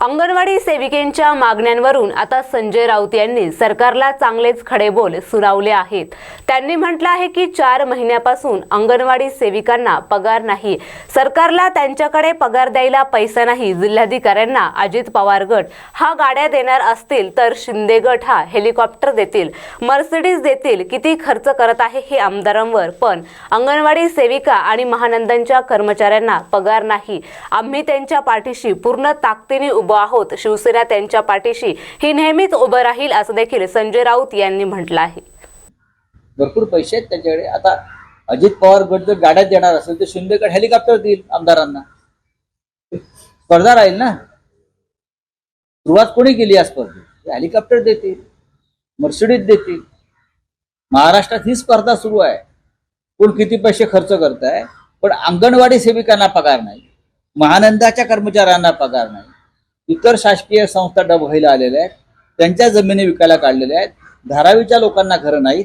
अंगणवाडी सेविकेंच्या मागण्यांवरून आता संजय राऊत यांनी सरकारला चांगलेच खडेबोल सुनावले आहेत. त्यांनी म्हटलं आहे की चार महिन्यापासून अंगणवाडी सेविकांना पगार नाही. सरकारला त्यांच्याकडे पगार द्यायला पैसा नाही. जिल्हाधिकाऱ्यांना अजित पवार गट हा गाड्या देणार असतील तर शिंदे गट हा हेलिकॉप्टर देतील. मर्सिडीज देतील. किती खर्च करत आहे हे आमदारांवर. पण अंगणवाडी सेविका आणि महानंदांच्या कर्मचाऱ्यांना पगार नाही. आम्ही त्यांच्या पाठीशी पूर्ण ताकदीने उभं आहोत. शिवसेना त्यांच्या पाठीशी ही नेहमीच उभं राहील असं देखील संजय राऊत यांनी म्हटलं आहे. भरपूर पैसे आहेत त्यांच्याकडे. आता अजित पवार गट जर गाड्यात देणार असेल तर शिंदेकडे हेलिकॉप्टर देईल आमदारांना. स्पर्धा राहील ना? सुरुवात कोणी केली या स्पर्धेत? हेलिकॉप्टर देतील मर्सिडीज देतील. महाराष्ट्रात ही स्पर्धा सुरू आहे. कोण किती पैसे खर्च करत आहे पण अंगणवाडी सेविकांना पगार नाही. महानंदाच्या कर्मचाऱ्यांना पगार नाही. इतर शासकीय संस्था डब व्हायला आलेल्या आहेत. त्यांच्या जमिनी विकायला काढलेल्या आहेत. धारावीच्या लोकांना घरं नाहीत.